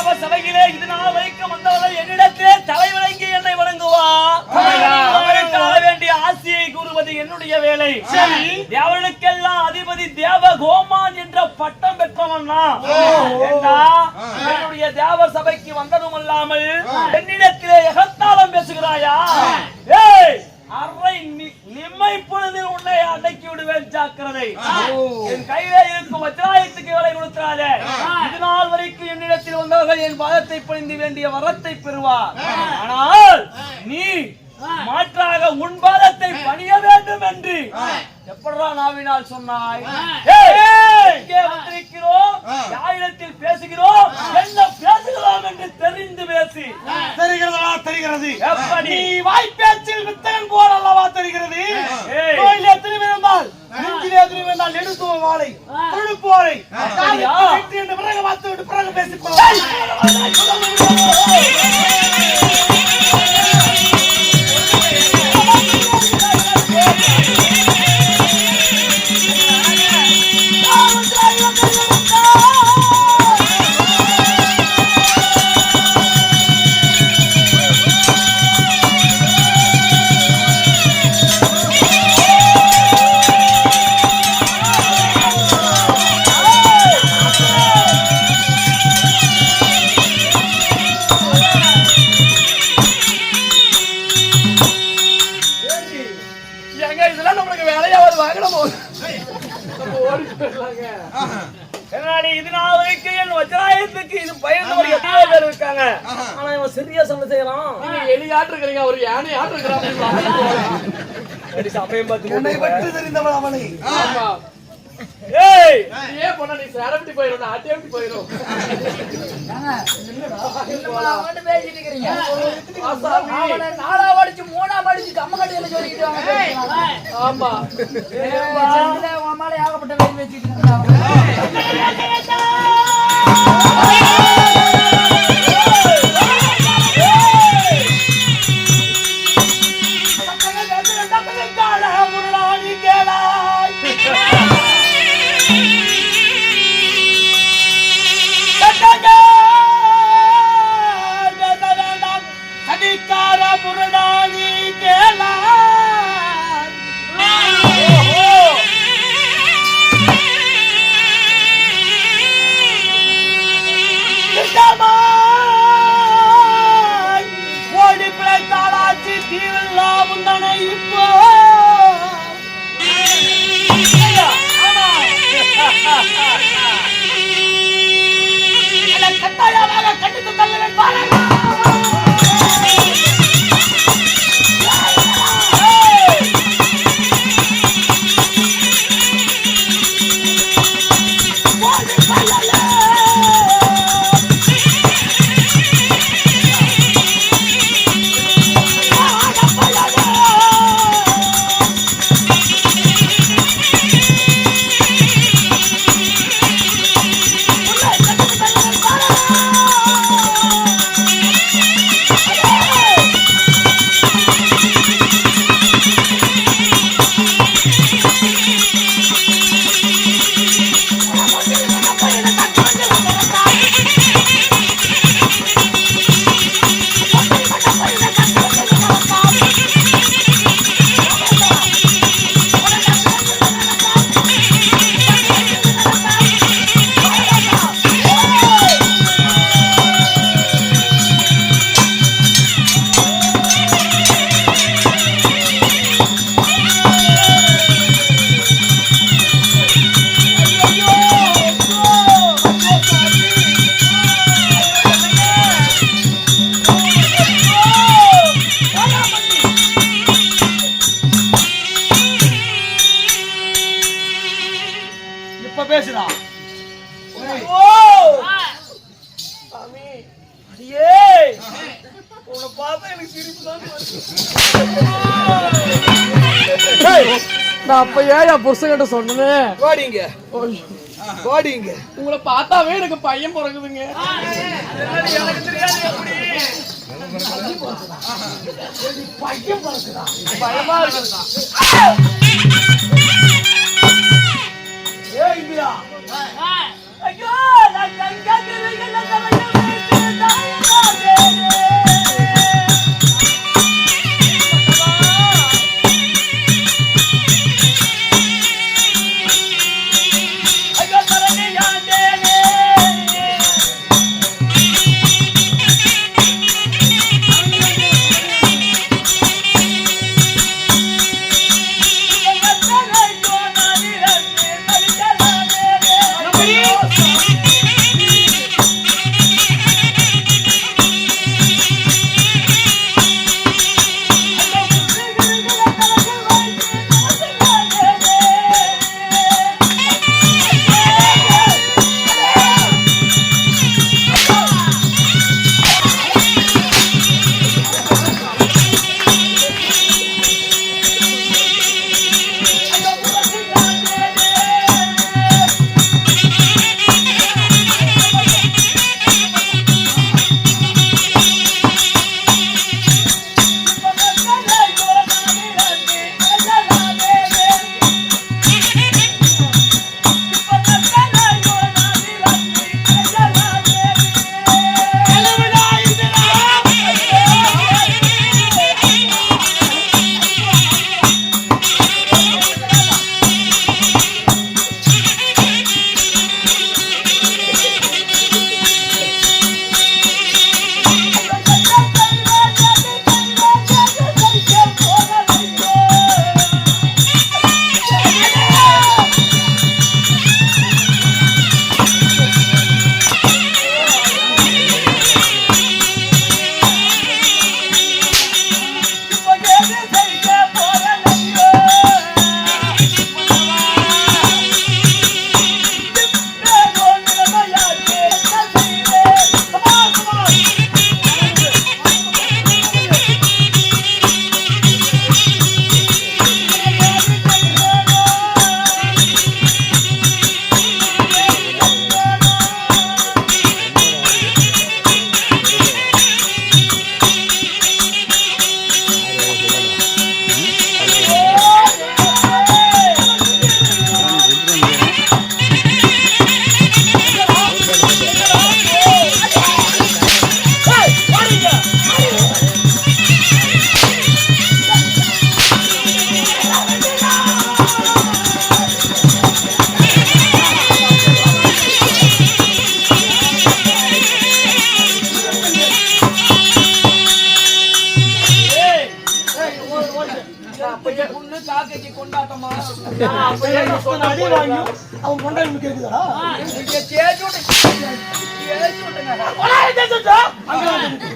தேவ சபையிலே இது நாள் வரைக்கும் வந்தவர்கள் என்னிடத்திலே தலை வணங்கி என்னை வணங்குவார் வேண்டிய ஆசையை கூறுவது என்னுடைய வேலை. தேவனுக்கெல்லாம் அதிபதி தேவ கோமான் என்ற பட்டம் பெற்றவன் என்னுடைய தேவ சபைக்கு வந்ததும் அல்லாமல் என்னிடத்திலே எகத்தாளம் பேசுகிறாயா? ஏய் அரை நிம்மை பொழுதில் உன்னை அடக்கி விடுவேன் ஜாக்கிரதை. என் கையிலே இருக்கும் வஜ்ராயத்துக்கு வேலை கொடுத்தாலே இது நாள் வரைக்கும் என்னிடத்தில் வந்தவர்கள் என் பாதத்தை பணிந்து வேண்டிய வரத்தை பெறுவார். ஆனால் நீ மாற்றாக உன் பாதத்தை பணிய வேண்டும் என்று எப்படா நாவினால் சொன்னாய்? இங்கே வந்திருக்கிறோம்? யாரிடத்தில் பேசுகிறோம்? என்ன பேசுகிறோம் என்று தெரிந்து பேசி. தெரிகிறதா? தெரிகிறது. எப்படி? நீ வாய்ப்பேச்சில் வித்தகன் போல் அல்லவா தெரிகிறது. கோயிலே திரும்பியிருந்தால் நெஞ்சிலே திரும்பியிருந்தால் எடுத்து வாளை தொழுப்போரை அப்படியா? என்று பிறகு பார்த்து விட்டு பிறகு பேசிக்கொள்ளலாம் என்னடி இது நாள் வரைக்கும் என் வஜ்ராயத்துக்கு இது பயந்தவர் எத்தனை பேர் இருக்காங்க. ஆனா இவன் சிறிய சண்டை செய்யறான் எலியாட்டு இருக்கிறீங்க ஒரு யானை ஆட்டு அடி சமயம் பார்த்து தெரிந்தவன் அவனை ஏய்! ஏன் பொண்ணா நீ ஆட்டியப்பட்டி போயிடும் அவன்கிட்ட பேசிட்டு இருக்கிறீங்க. அவனை நாலாவது அடிச்சு, மூணாவது அடிச்சு, கம்மங்கட்டியில சொல்லிக்கிட்டு வாங்க பேசுறாங்க. ஆமா. உன் மேல ஏகப்பட்ட வெறி வச்சுக்கிட்டு பிழைத்தாளாச்சு தீவில்லா முந்தனை இப்போ கட்டாயமாக கண்டித்து தள்ளுவேன் பாருங்க உன்னை பார்த்தா எனக்கு சிரிப்பு தான் நான் அப்ப ஏன் புருஷன்கிட்ட சொன்னேன்? வாடிங்க. வாடிங்க. உங்களை பார்த்தாவே எனக்கு பையன் பிறகுதுங்க பயமா ஏய் ஐயோ நான் கங்கா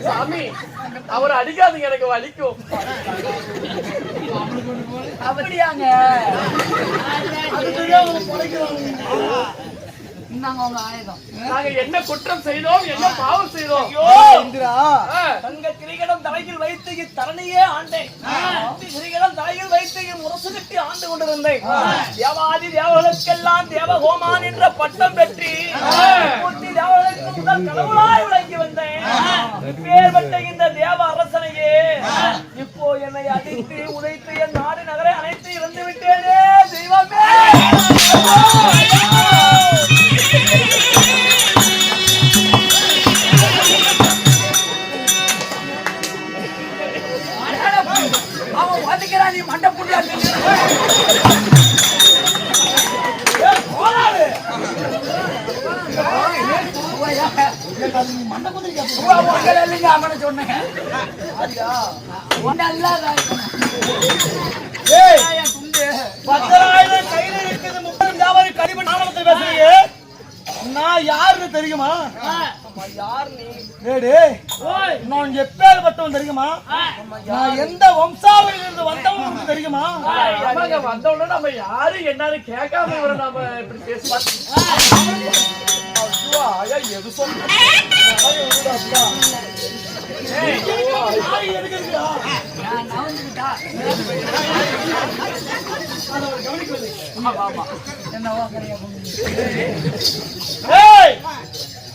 சாமி அவர் அடிக்காதீங்க எனக்கு வலிக்கும் அப்படியாங்க என்ன குற்றம் செய்தோம் என்ன பாவம் செய்தோம்? தங்க கிரிகடம் தலையில் வைத்து இத்தரணையே ஆண்டேன். கிரிகடம் தலையில் வைத்து முரசு கட்டி ஆண்டு கொண்டிருந்தேன். தேவாதி தேவர்களுக்கெல்லாம் தேவகோமான் என்ற பட்டம் பெற்றி தேவர்களுக்கு முதல் கடவுளாய் விளங்கி வந்தேன். பத்தராயிரம் கையில இருக்குது முப்பது ஜாவாரி கடிப நாமத்தை பேசுறீங்க. நான் யாருன்னு தெரியுமா? நான் எப்பேற்பட்டவன் தெரியுமா? நான் எந்த வம்சாவளியில இருந்து வந்தவன் தெரியுமா? ஆமாங்க வந்த உடனே நம்ம யாரு என்னன்னு கேட்காம இவரை நாம இப்படி பேசுவோம் எது சொன்ன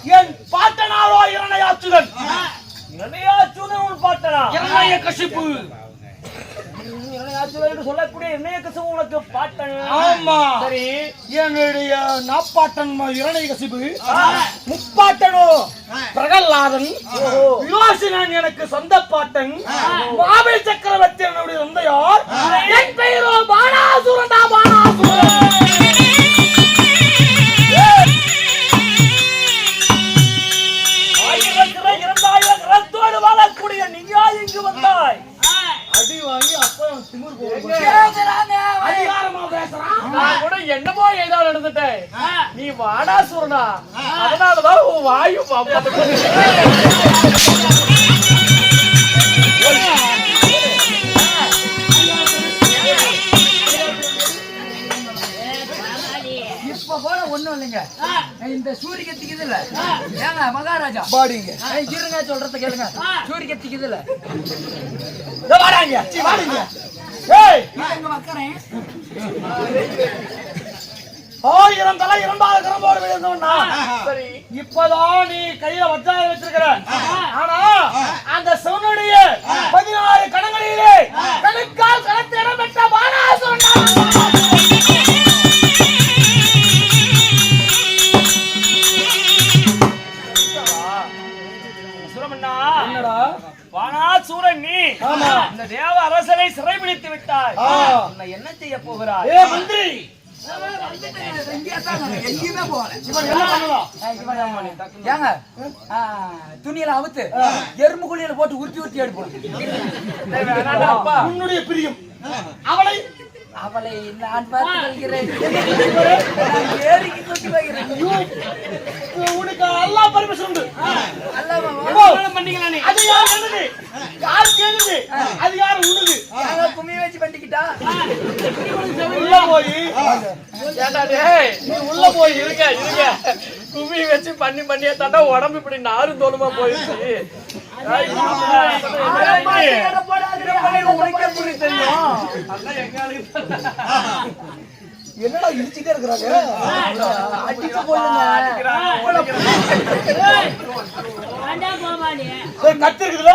என் பாட்டனாரோ இரணையாச்சுதன் இரணையாச்சுதன் உன் பாட்டனா? இரணைய கசிப்பு. என்று சொல்லக்கூடிய இணைய கசவு உனக்கு பாட்டன். ஆமா. சரி. என்னுடைய நாப்பாட்டன் இரணை கசிப்பு முப்பாட்டனோ? பிரகல்லாதன். யோசினன் எனக்கு சொந்த பாட்டன். மாவில் சக்கரவர்த்தி என்னுடைய தந்தையார். என் பெயரோ பானாசுரன் பானாசுரன் அதனாலதான் உன் வாயு போல ஒண்ணும் இல்லைங்க. இந்த சூரியகத்துக்கு இதுல. ஏங்க மகாராஜா. பாடிங்க இருங்க சொல்றத கேளுங்க. சூரியகத்துக்கு இதுல. இதோ வாடாங்க வாடிங்க ஏய் ஆயிரம் தலை இரண்டாயிரம் கிரம்போடு விழுந்தவனா சரி. இப்பதான் நீ கையில வச்சாய வச்சிருக்கிற. ஆனா அந்த சிவனுடைய பதினாறு கணங்களிலே கணுக்கால் கணத்து இடம் பெற்ற பானாசுரன் சுரமண்ணா. என்னடா? வானாசூரன் நீ. இந்த தேவ அரசனை சிறைபிடித்து விட்டாய். என்ன செய்ய போகிறாய்? ஏ மந்திரி! துணியில அவுத்து எறும்பு குழியில போட்டு உருட்டி உருட்டி எடுப்போம் உன்னுடைய பிரியம். அவளை அவளை நான் பார்த்து வைக்கிறேன் நான் ஏறிக்கு கொட்டி வைக்கிறேன் உனக்கு எல்லா பர்மிஷன் உண்டு. அல்லவா ஓ, அது யார் என்னது? யார் கேளுது? அது யார் உனது நாங்க வச்சு பண்ணிக்கிட்டா? உள்ள போய். ஏண்டா டேய் நீ உள்ள போய் இருங்க இருங்க. கும்மி வச்சு பண்ணி பண்ணியே தாண்டா உடம்பு இப்படி நாறு தோலுமா போயிடுச்சு. என்னடா இடிச்சுட்டே இருக்கிறாங்க? அடிச்சு போடுங்க. கத்தி இருக்குதுல?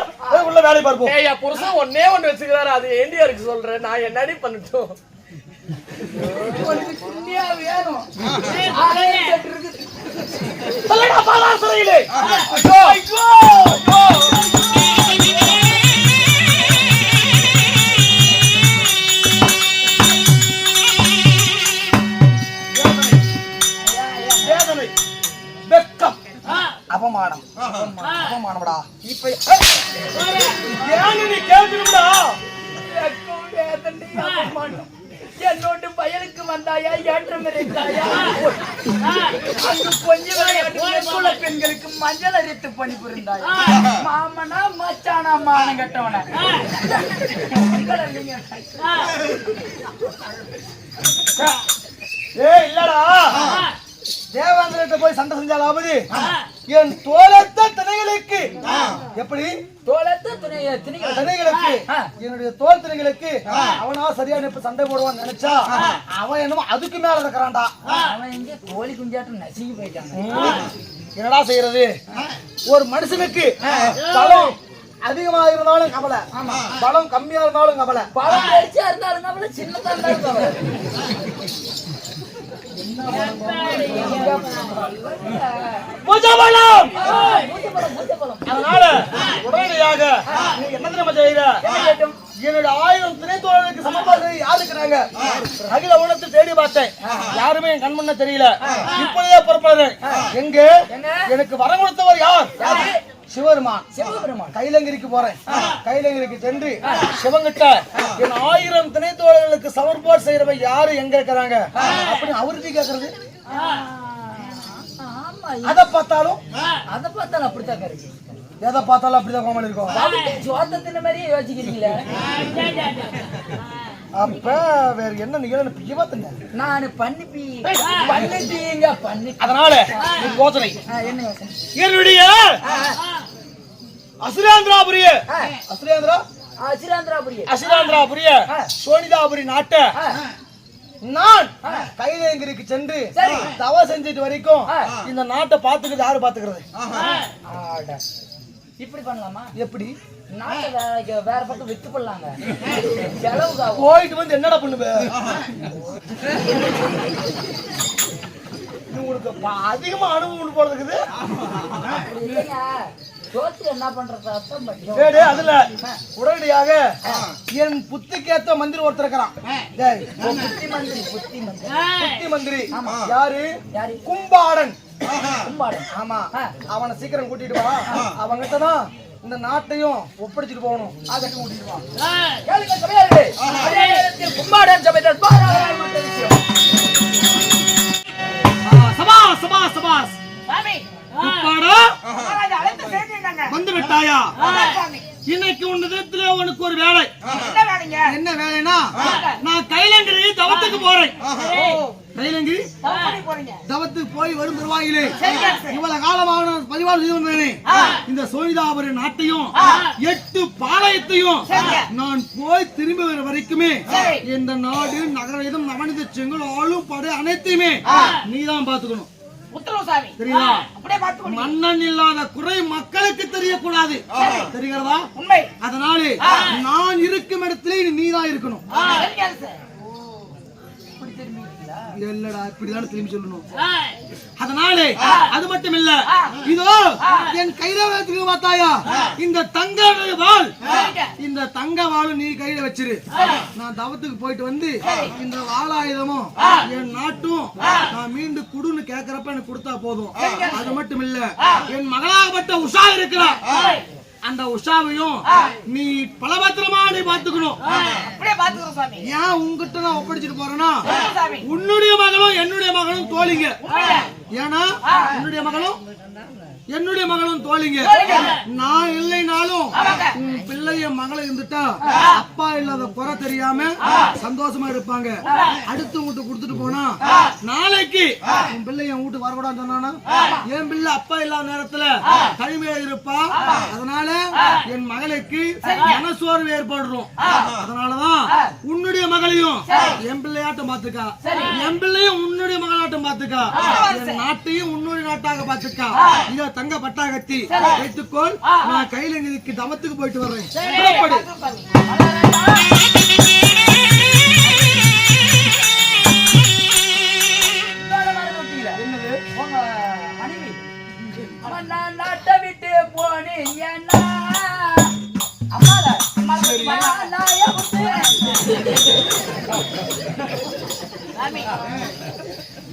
உள்ள வேலையை பார்ப்போம் ஏய் என் புருஷன் ஒன்னே ஒண்ணு வச்சுக்கிறாரு. அது ஏண்டியா இருக்கு சொல்றேன். நான் என்னடி பண்ணட்டும்? வேணும். மாமனா மச்சானா மானம் கட்டவன. ஏய் இல்லடா. தேவேந்திரத்தை போய் சண்டை செஞ்சாலாவது என் தோழத்த திணைகளுக்கு. எப்படி? தோளத்து திணைகளுக்கு. என்னுடைய தோல் திணைகளுக்கு. அவனா சரியான இப்ப சண்டை போடுவான்னு நினைச்சா அவன் என்னமோ அதுக்கு மேல இருக்கிறான்டா. அவன் எங்க கோழி குஞ்சாட்டம் நசுங்கி போயிட்டாங்க என்னடா செய்யறது? ஒரு மனுஷனுக்கு பலம் அதிகமா இருந்தாலும் கவலை. பலம் கம்மியா இருந்தாலும் கவலை. பழம் பெருசா இருந்தாலும் கவலை சின்னதா இருந்தாலும் கவலை. அதனால உடனடியாக நீ என்ன தெரியுமா செய்யற? என்ன கேட்டும்? என்னோட ஆயிரம் துணை தோழர்களுக்கு சமமாக யாரு இருக்கிறாங்க அகில உலகத்தை தேடி பார்த்தேன். யாருமே என் கண் முன்ன தெரியல. இப்பொழுதே புறப்படுறேன். எங்க? எனக்கு வரம் கொடுத்தவர் யார்? சிவருமான் சிவபெருமான். கைலங்கிரிக்கு போறேன். கைலங்கிரிக்கு சென்று சிவங்கிட்ட என் ஆயிரம் துணை தோழர்களுக்கு சமர்ப்பாடு செய்யறவன் யாரு? எங்க இருக்கிறாங்க? அப்படின்னு அவருக்கு கேக்குறது. அதை பார்த்தாலும் அத பார்த்தாலும் அப்படித்தான் கருக்கு எதை பார்த்தாலும் அப்படிதான் கோமல் இருக்கும் சோத்தத்தின மாதிரியே யோசிக்கிறீங்களே? அப்ப வேற என்ன நிகழ்வு பியவத்துங்க நானு பண்ணிப்பி பண்ணிட்டீங்க பண்ணி அதனால நீ யோசனை. என்ன யோசனை? என்னுடைய ஆ, அசுராந்திராபுரிய. அசுரேந்திரா? ஆ, சிராந்திராபுரிய அசுராந்திராபுரிய சோனிதாபுரி நாட்டை நான் கைலேங்கிரிக்கு சென்று சரி. தவ செஞ்சுட்டு வரைக்கும் ஆ. இந்த நாட்டை பாத்துக்கிறது யாரு பாத்துக்கிறது ஆட. இப்படி பண்ணலாமா? எப்படி? நாட்டை வேற பக்கம் வித்து செலவுக்கு ஆகும் போயிட்டு வந்து என்னடா பண்ணுவ? ப- அதிகமா அனுபவம் போறதுக்குது அதுல உடனடியாக என் புத்திக்கேத்த மந்திரி ஒருத்தர் இருக்கிறான். புத்தி மந்திரி புத்தி மந்திரி புத்தி மந்திரி யாரு? யாரு? கும்பாடன். கும்பாடன் ஆமா. அவனை சீக்கிரம் கூட்டிட்டு வா. அவங்கிட்ட தான் இந்த நாட்டையும் ஒப்படைச்சிட்டு போகணும். ஆகட்டும் கூட்டிட்டு வா. அதே கும்பாடன் சோனிதாபுரி நாட்டையும் எட்டு பாளையத்தையும் நான் போய் திரும்பி வர வரைக்குமே இந்த நாடு நகரம் நவனித செங்கல் ஆளும் படை அனைத்தையுமே நீதான் பாத்துக்கணும். மன்னன் இல்லாத குறை மக்களுக்கு தெரியக்கூடாது. தெரிகிறதா? உண்மை. அதனாலே நான் இருக்கும் இடத்திலே நீதான் இருக்கணும். இல்லடா இப்படிதான் திரும்பி சொல்லணும். அதனாலே அது மட்டும் இல்ல இதோ என் கையில வச்சுக்க பார்த்தாயா இந்த தங்க வாள் இந்த தங்க வாளும் நீ கையில வச்சிரு. நான் தவத்துக்கு போயிட்டு வந்து இந்த வாளாயுதமும் என் நாட்டும் நான் மீண்டும் குடுன்னு கேக்குறப்ப எனக்கு கொடுத்தா போதும். அது மட்டும் இல்ல என் மகளாகப்பட்ட உஷா இருக்கிறா அந்த உஷாவையும் நீ பலபத்திரமா நீ பாத்துக்கணும் அப்படியே பார்த்துக்கிறோம் சாமி. ஏன் உங்ககிட்ட நான் ஒப்படைச்சிட்டு போறேன்னா. உன்னுடைய மகளும் என்னுடைய மகளும் தோழிங்க. ஏன்னா உன்னுடைய மகளும் என்னுடைய மகளும் தோழிங்க. நான் இல்லைனாலும் உன் பிள்ளைய மகளை இருந்துட்டா அப்பா இல்லாத குறை தெரியாம சந்தோஷமா இருப்பாங்க. அடுத்து வீட்டு கொடுத்துட்டு போனா நாளைக்கு உன் பிள்ளை என் வீட்டுக்கு வரக்கூடாதுன்னு சொன்னானா? என் பிள்ளை அப்பா இல்லாத நேரத்துல தனிமையா இருப்பா. அதனால என் மகளுக்கு மனசோர்வு ஏற்படுறோம். அதனாலதான் உன்னுடைய மகளையும் என் பிள்ளையாட்டம் பாத்துக்கா என் பிள்ளையும் உன்னுடைய மகளாட்டம் பாத்துக்கா என் நாட்டையும் உன்னுடைய நாட்டாக பாத்துக்கா இதோ தங்க பட்டாகத்தி வைத்துக்கோள். நான் கையில இதுக்கு தவத்துக்கு போயிட்டு வர்றேன்.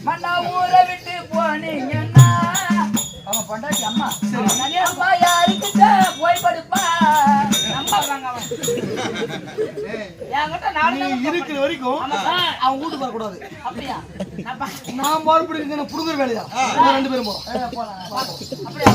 மன்னா ஊரை விட்டு அவன் பொண்டாட்டி அம்மா. அம்மா யாருக்கிட்ட போய் படுப்பா. அம்மா வாங்க அவன். என்கிட்ட நாலு இருக்கிற வரைக்கும் அவன் வீட்டுக்கு வரக்கூடாது. அப்படியா? நான் பா- நான் பால் பிடிக்கிறது புடுங்குற வேலையா? ரெண்டு பேரும் போறோம். போலாம். அப்படியா?